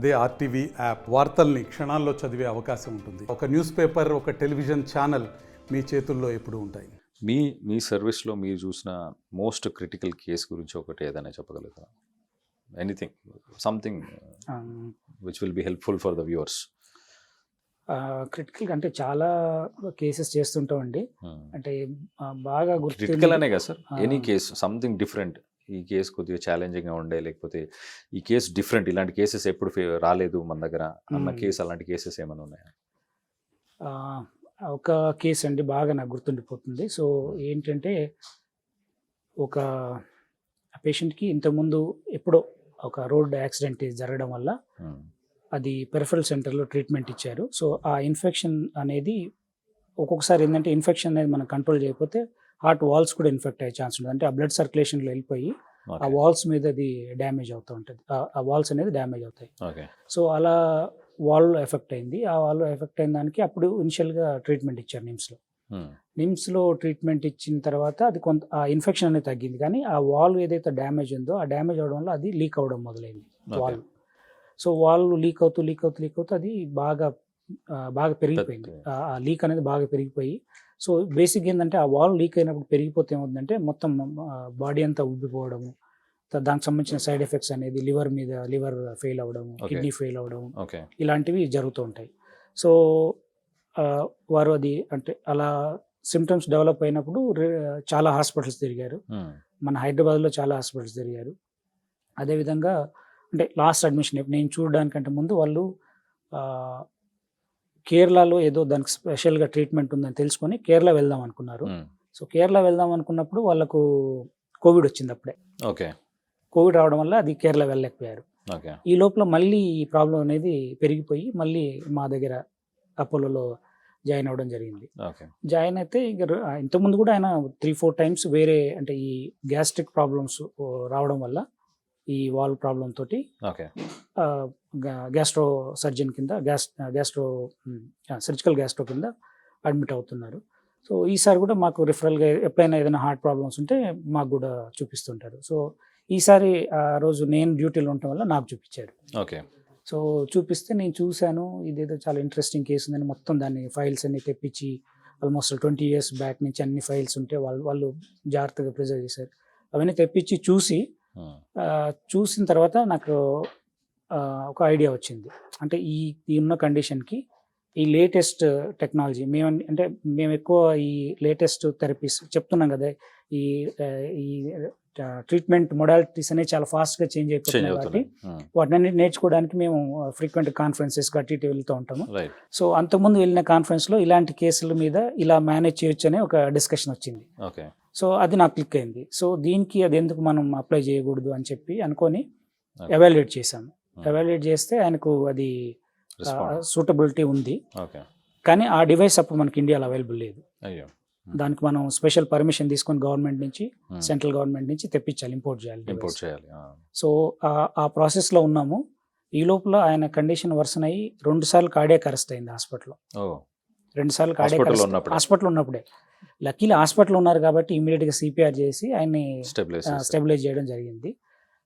అదే RTV app వార్తల్ని క్షణాల్లో చదివే అవకాశం ఉంటుంది. ఒక న్యూస్ పేపర్ ఒక టెలివిజన్ ఛానల్ మీ చేతుల్లో ఎప్పుడూ ఉంటాయి. మీ మీ సర్వీస్లో మీరు చూసిన మోస్ట్ క్రిటికల్ కేస్ గురించి ఒకటి ఏదైనా చెప్పగలుగుతారా? Anything something which will be helpful for the viewers. Critical అంటే చాలా కేసెస్ చేస్తుంటామండి. అంటే ఆ, బాగా క్రిటికల్ గుర్తు అనే కదా sir. Any case something different. ఈ కేసు కొద్దిగా ఛాలెంజింగ్గా ఉండే లేకపోతే ఈ కేసు డిఫరెంట్ ఇలాంటి కేసెస్ ఎప్పుడు రాలేదు మన దగ్గర అన్న. కేసు అలాంటి కేసెస్ ఏమైనా ఉన్నాయా ఒక కేసు అండి బాగా నాకు గుర్తుండిపోతుంది సో ఏంటంటే ఒక పేషెంట్కి ఇంతకుముందు ఎప్పుడో ఒక రోడ్ యాక్సిడెంట్ జరగడం వల్ల. అది పెరఫరల్ సెంటర్లో ట్రీట్మెంట్ ఇచ్చారు సో ఆ ఇన్ఫెక్షన్ అనేది ఒక్కొక్కసారి ఏంటంటే ఇన్ఫెక్షన్ అనేది మనం కంట్రోల్ చేయకపోతే హార్ట్ వాల్స్ కూడా ఇన్ఫెక్ట్ అయ్యే ఛాన్స్ ఉంటుంది అంటే ఆ బ్లడ్ సర్క్యులేషన్లో వెళ్ళిపోయి ఆ. వాల్స్ మీద అది డ్యామేజ్ అవుతూ ఉంటుంది ఆ- వాల్స్ అనేది డ్యామేజ్ అవుతాయి. సో అలా వాల్ ఎఫెక్ట్ అయింది ఆ వాల్ ఎఫెక్ట్ అయిన దానికి అప్పుడు ఇనిషియల్గా ట్రీట్మెంట్ ఇచ్చారు నిమ్స్లో. నిమ్స్లో ట్రీట్మెంట్ ఇచ్చిన తర్వాత అది కొంత ఆ ఇన్ఫెక్షన్ అనేది తగ్గింది కానీ ఆ వాల్ ఏదైతే డ్యామేజ్ ఉందో ఆ డ్యామేజ్ అవడం వల్ల అది లీక్ అవ్వడం మొదలైంది. వాల్ సో వాల్ లీక్ అవుతూ లీక్ అవుతూ లీక్ అవుతూ అది బాగా బాగా పెరిగిపోయింది ఆ- లీక్ అనేది బాగా పెరిగిపోయి సో బేసిక్ ఏంటంటే ఆ వాల్ లీక్ అయినప్పుడు పెరిగిపోతే ఏమవుతుందంటే మొత్తం బాడీ అంతా ఉబ్బిపోవడము దానికి సంబంధించిన సైడ్ ఎఫెక్ట్స్ అనేది లివర్ మీద liver fail Okay. Kidney fail Okay. ఇలాంటివి జరుగుతూ ఉంటాయి సో వారు అది అంటే అలా సిమ్టమ్స్ డెవలప్ అయినప్పుడు చాలా హాస్పిటల్స్ తిరిగారు. మన హైదరాబాద్లో చాలా హాస్పిటల్స్ తిరిగారు అదేవిధంగా అంటే లాస్ట్ అడ్మిషన్ నేను చూడడానికంటే ముందు వాళ్ళు కేరళలో ఏదో దానికి స్పెషల్గా ట్రీట్మెంట్ ఉందని తెలుసుకొని కేరళ వెళ్దాం అనుకున్నారు. సో కేరళ వెళ్దాం అనుకున్నప్పుడు వాళ్ళకు కోవిడ్ వచ్చింది అప్పుడే Okay. కోవిడ్ రావడం వల్ల అది కేరళ వెళ్ళలేకపోయారు. ఈ లోపల మళ్ళీ ఈ ప్రాబ్లం అనేది పెరిగిపోయి మళ్ళీ మా దగ్గర అపోలోలో జాయిన్ అవ్వడం జరిగింది. జాయిన్ అయితే ఇక ఇంతకుముందు కూడా ఆయన త్రీ ఫోర్ టైమ్స్ వేరే అంటే ఈ గ్యాస్ట్రిక్ ప్రాబ్లమ్స్ రావడం వల్ల ఈ వాల్ ప్రాబ్లం తోటి. గ్యాస్ట్రో సర్జన్ కింద గ్యాస్ గ్యాస్ట్రో సర్జికల్ గ్యాస్ట్రో కింద అడ్మిట్ అవుతున్నారు. సో ఈసారి కూడా మాకు రిఫరల్గా ఎప్పుడైనా ఏదైనా హార్ట్ ప్రాబ్లమ్స్ ఉంటే మాకు కూడా చూపిస్తుంటారు. సో ఈసారి ఆ రోజు నేను డ్యూటీలో ఉండటం వల్ల నాకు చూపించారు. Okay. సో చూపిస్తే నేను చూశాను. ఇదేదో చాలా ఇంట్రెస్టింగ్ కేసు ఉందని మొత్తం దాన్ని ఫైల్స్ అన్ని తెప్పించి ఆల్మోస్ట్ ట్వంటీ ఇయర్స్ బ్యాక్ నుంచి అన్ని ఫైల్స్ ఉంటే వాళ్ళు వాళ్ళు జాగ్రత్తగా ప్రిజర్వ్ చేశారు. అవన్నీ తెప్పించి చూసి చూసిన తర్వాత నాకు ఒక ఐడియా వచ్చింది. అంటే ఈ ఈ ఉన్న కండిషన్కి ఈ లేటెస్ట్ టెక్నాలజీ మేము అంటే మేము ఎక్కువ ఈ లేటెస్ట్ థెరపీస్ చెప్తున్నాం కదా ఈ ఈ ట్రీట్మెంట్ మొడాలిటీస్ అనేవి చాలా ఫాస్ట్గా చేంజ్ అయిపోతున్నాయి కాబట్టి. వాటిని నేర్చుకోవడానికి మేము ఫ్రీక్వెంట్ కాన్ఫరెన్సెస్ అటు ఇటు వెళ్తూ ఉంటాము. సో అంతకుముందు వెళ్ళిన కాన్ఫరెన్స్లో ఇలాంటి కేసుల మీద ఇలా మేనేజ్ చేయొచ్చు అనే ఒక డిస్కషన్ వచ్చింది. సో అది నాకు క్లిక్ అయింది సో దీనికి అది ఎందుకు మనం అప్లై చేయకూడదు అని చెప్పి అనుకొని. ఎవాల్యుయేట్ చేశాము. ఎవాల్యుయేట్ చేస్తే ఆయనకు అది. సూటబిలిటీ ఉంది. కానీ ఆ డివైస్ అప్పుడు మనకి ఇండియాలో అవైలబుల్ లేదు. అయ్యో. దానికి మనం స్పెషల్ పర్మిషన్ తీసుకొని గవర్నమెంట్ నుంచి Hmm. సెంట్రల్ గవర్నమెంట్ నుంచి తెప్పించాలి ఇంపోర్ట్ చేయాలి ఇంపోర్ట్. చేయాలి. సో ఆ- ప్రాసెస్లో ఉన్నాము. ఈ లోపల ఆయన కండిషన్ వర్సన్ అయ్యి రెండు సార్లు కార్డియాక్ అరెస్ట్ అయింది హాస్పిటల్లో రెండు సార్లు ఉన్నప్పుడే. హాస్పిటల్ ఉన్నప్పుడే. లక్కీలు హాస్పిటల్ ఉన్నారు కాబట్టి ఇమీడియట్గా సిపిఆర్ చేసి ఆయన్ని స్టెబిలైజ్ స్టెబిలైజ్ చేయడం జరిగింది.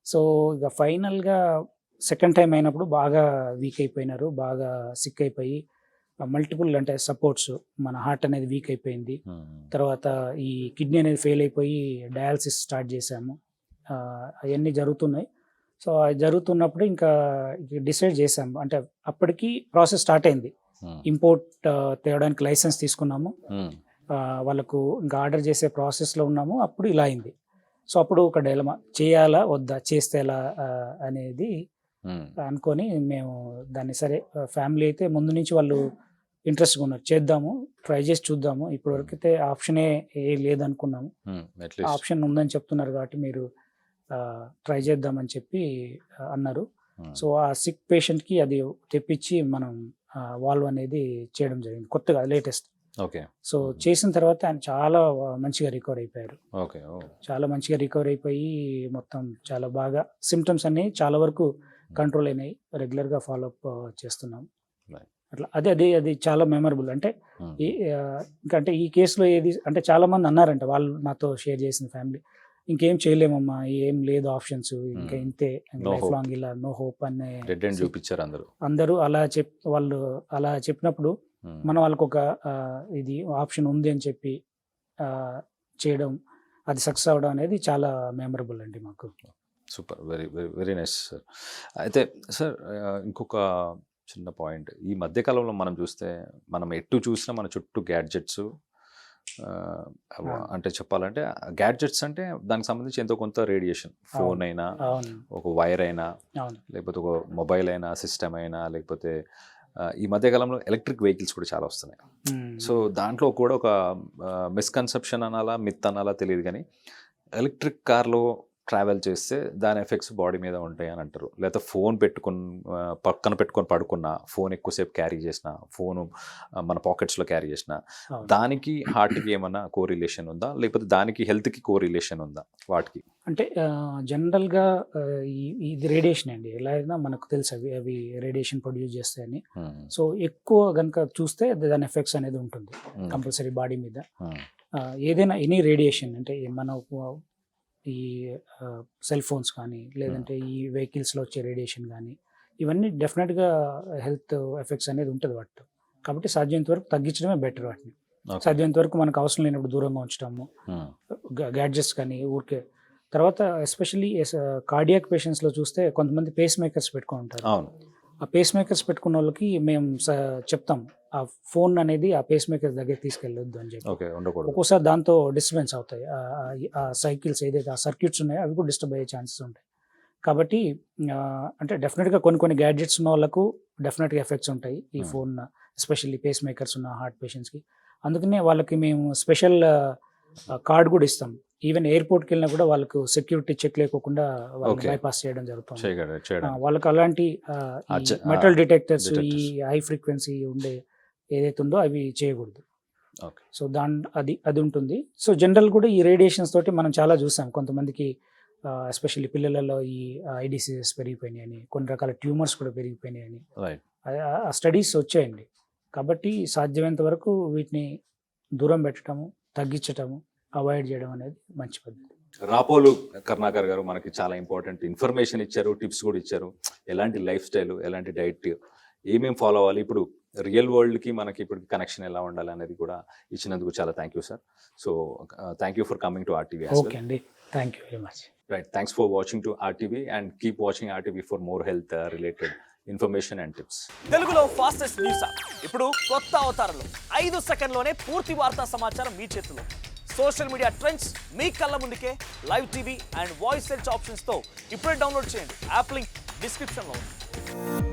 సో ఇక ఫైనల్గా సెకండ్ టైం అయినప్పుడు బాగా వీక్ అయిపోయినారు బాగా సిక్ అయిపోయి మల్టిపుల్ అంటే సపోర్ట్స్ మన హార్ట్ అనేది వీక్ అయిపోయింది. తర్వాత ఈ కిడ్నీ అనేది ఫెయిల్ అయిపోయి డయాలసిస్ స్టార్ట్ చేశాము. అవన్నీ జరుగుతున్నాయి. సో అది జరుగుతున్నప్పుడు ఇంకా డిసైడ్ చేసాము అంటే అప్పటికి ప్రాసెస్ స్టార్ట్ అయింది. ఇంపోర్ట్ తేవడానికి లైసెన్స్ తీసుకున్నాము. వాళ్ళకు ఇంకా ఆర్డర్ చేసే ప్రాసెస్లో ఉన్నాము. అప్పుడు ఇలా అయింది. సో అప్పుడు ఒక డైలమా చేయాలా వద్దా? చేస్తే ఎలా అనేది అనుకొని మేము దాన్ని సరే ఫ్యామిలీ అయితే ముందు నుంచి వాళ్ళు ఇంట్రెస్ట్గా ఉన్నారు చేద్దాము ట్రై చేసి చూద్దాము. ఇప్పటివరకు అయితే ఆప్షనే ఏ లేదనుకున్నాము. ఆప్షన్ ఉందని చెప్తున్నారు కాబట్టి మీరు ట్రై చేద్దామని చెప్పి అన్నారు. సో ఆ సిక్ పేషెంట్కి అది తెప్పించి మనం వాల్వ్ అనేది చేయడం జరిగింది. కొత్తగా లేటెస్ట్. ఓకే. సో చేసిన తర్వాత ఆయన చాలా మంచిగా రికవర్ అయిపోయారు. ఓకే చాలా మంచిగా రికవర్ అయిపోయి మొత్తం చాలా బాగా. సిమ్టమ్స్ అన్ని చాలా వరకు కంట్రోల్ అయినాయి రెగ్యులర్గా ఫాలోఅప్ చేస్తున్నాం. అట్లా అదే అదే అది చాలా మెమరబుల్ అంటే Hmm. ఈ ఆ, ఇంకా అంటే ఈ కేసులో ఏది అంటే చాలా మంది అన్నారంట వాళ్ళు నాతో షేర్ చేసిన ఫ్యామిలీ ఇంకేం చేయలేమమ్మా ఏం లేదు ఆప్షన్స్ ఇంకా Hmm. ఇంతే లైఫ్. లాంగ్ ఇలా నో హోప్ అనే చూపించారు అందరూ అందరూ అలా చెప్ వాళ్ళు అలా చెప్పినప్పుడు Hmm. మనం వాళ్ళకు ఒక ఇది ఆప్షన్ ఉంది అని చెప్పి చేయడం అది సక్సెస్ అవ్వడం అనేది చాలా మెమరబుల్ అండి మాకు super. Very very very nice sir. అయితే సార్ ఇంకొక చిన్న పాయింట్. ఈ మధ్యకాలంలో మనం చూస్తే మనం ఎటు చూసినా మన చుట్టూ గ్యాడ్జెట్స్ అంటే చెప్పాలంటే గ్యాడ్జెట్స్ అంటే దానికి సంబంధించి ఎంతో కొంత రేడియేషన్. ఫోన్. అయినా ఒక వైర్ అయినా లేకపోతే ఒక మొబైల్ అయినా సిస్టమ్ అయినా లేకపోతే ఈ మధ్యకాలంలో ఎలక్ట్రిక్ వెహికల్స్ కూడా చాలా వస్తున్నాయి. సో దాంట్లో కూడా ఒక మిస్కన్సెప్షన్ అనాలా మిత్ అనాలా తెలియదు కానీ ఎలక్ట్రిక్ కార్లో ట్రావెల్ చేస్తే దాని ఎఫెక్ట్స్ బాడీ మీద ఉంటాయి అని అంటారు. లేకపోతే ఫోన్ పెట్టుకుని పక్కన పెట్టుకొని పడుకున్న ఫోన్ ఎక్కువసేపు క్యారీ చేసిన ఫోను మన పాకెట్స్లో క్యారీ చేసిన. దానికి హార్ట్కి ఏమన్నా కో రిలేషన్ ఉందా? లేకపోతే దానికి హెల్త్కి కో రిలేషన్ ఉందా వాటికి? అంటే జనరల్గా ఇది రేడియేషన్ అండి. ఎలా అయినా మనకు తెలుసు అవి అవి రేడియేషన్ ప్రొడ్యూస్ చేస్తాయని. సో ఎక్కువ కనుక చూస్తే దాని ఎఫెక్ట్స్ అనేది ఉంటుంది. కంపల్సరీ బాడీ మీద. ఏదైనా ఎనీ రేడియేషన్ అంటే మన ఈ సెల్ ఫోన్స్ కానీ లేదంటే ఈ వెహికల్స్లో వచ్చే రేడియేషన్ కానీ ఇవన్నీ డెఫినెట్గా హెల్త్ ఎఫెక్ట్స్ అనేది ఉంటుంది వాటితో. కాబట్టి సాధ్యమైనంత వరకు తగ్గించడమే బెటర్ వాటిని. సాధ్యమైనంత వరకు మనకు అవసరం లేనప్పుడు దూరంగా ఉంచడము. గ్యాడ్జెట్స్ కానీ ఊరికే. తర్వాత ఎస్పెషల్లీ కార్డియాక్ పేషెంట్స్లో చూస్తే కొంతమంది పేస్ మేకర్స్ పెట్టుకొని ఉంటారు. ఆ పేస్ మేకర్స్ పెట్టుకున్న వాళ్ళకి మేము చెప్తాం. ఆ ఫోన్ అనేది ఆ పేస్ మేకర్స్ దగ్గర తీసుకెళ్ళొద్దు అని చెప్పి. ఒక్కోసారి దాంతో డిస్టర్బెన్స్ అవుతాయి. ఆ- సైకిల్స్ ఏదైతే ఆ సర్క్యూట్స్ ఉన్నాయో అవి కూడా డిస్టర్బ్ అయ్యే ఛాన్సెస్ ఉంటాయి. కాబట్టి అంటే డెఫినెట్గా కొన్ని కొన్ని గ్యాడ్జెట్స్ ఉన్న వాళ్ళకు డెఫినెట్గా ఎఫెక్ట్స్ ఉంటాయి ఈ. ఫోన్ ఎస్పెషల్లీ పేస్ మేకర్స్ ఉన్న హార్ట్ పేషెంట్స్కి అందుకనే వాళ్ళకి మేము స్పెషల్ కార్డ్ కూడా ఇస్తాం. ఈవెన్ ఎయిర్పోర్ట్కి వెళ్ళినా కూడా వాళ్ళకు సెక్యూరిటీ చెక్ లేకోకుండా Okay. బైపాస్ చేయడం జరుగుతుంది. వాళ్ళకి అలాంటి మెటల్ డిటెక్టర్స్ ఈ. హై ఫ్రీక్వెన్సీ ఉండే ఏదైతే ఉందో అవి చేయకూడదు. ఓకే. సో దాని అది అది ఉంటుంది. సో జనరల్ కూడా ఈ రేడియేషన్స్ తోటి మనం చాలా చూసాం. కొంతమందికి ఎస్పెషల్లీ పిల్లలలో ఈ ఐ డిసీజెస్ పెరిగిపోయినాయి అని కొన్ని రకాల ట్యూమర్స్ కూడా పెరిగిపోయినాయి అని రైట్ ఆ స్టడీస్ వచ్చాయండి. కాబట్టి సాధ్యమైనంత వరకు వీటిని దూరం పెట్టడము తగ్గించటము అవాయిడ్ చేయడం అనేది మంచి పద్ధతి. రాపోలు కరుణాకర్ గారు మనకి చాలా ఇంపార్టెంట్ ఇన్ఫర్మేషన్ ఇచ్చారు టిప్స్ కూడా ఇచ్చారు. ఎలాంటి లైఫ్ స్టైల్ ఎలాంటి డైట్ ఏమేమి ఫాలో అవ్వాలి? ఇప్పుడు రియల్ వరల్డ్కి మనకి ఇప్పుడు కనెక్షన్ ఎలా ఉండాలి అనేది కూడా ఇచ్చినందుకు చాలా thank you sir. So thank you for coming to RTV okay అండి. Thank you very much. Right. Thanks for watching to RTV and keep watching RTV for more health related information and tips. తెలుగులో fastest news ఇప్పుడు కొత్త అవతారంలో ఐదు సెకండ్లోనే పూర్తి వార్తా సమాచారం మీ చేతిలో. సోషల్ మీడియా ట్రెండ్స్ మీ కళ్ళ ముందుకే live TV and voice search ఆప్షన్స్తో ఇప్పుడే డౌన్లోడ్ చేయండి. యాప్ లింక్ డిస్క్రిప్షన్లో ఉంది.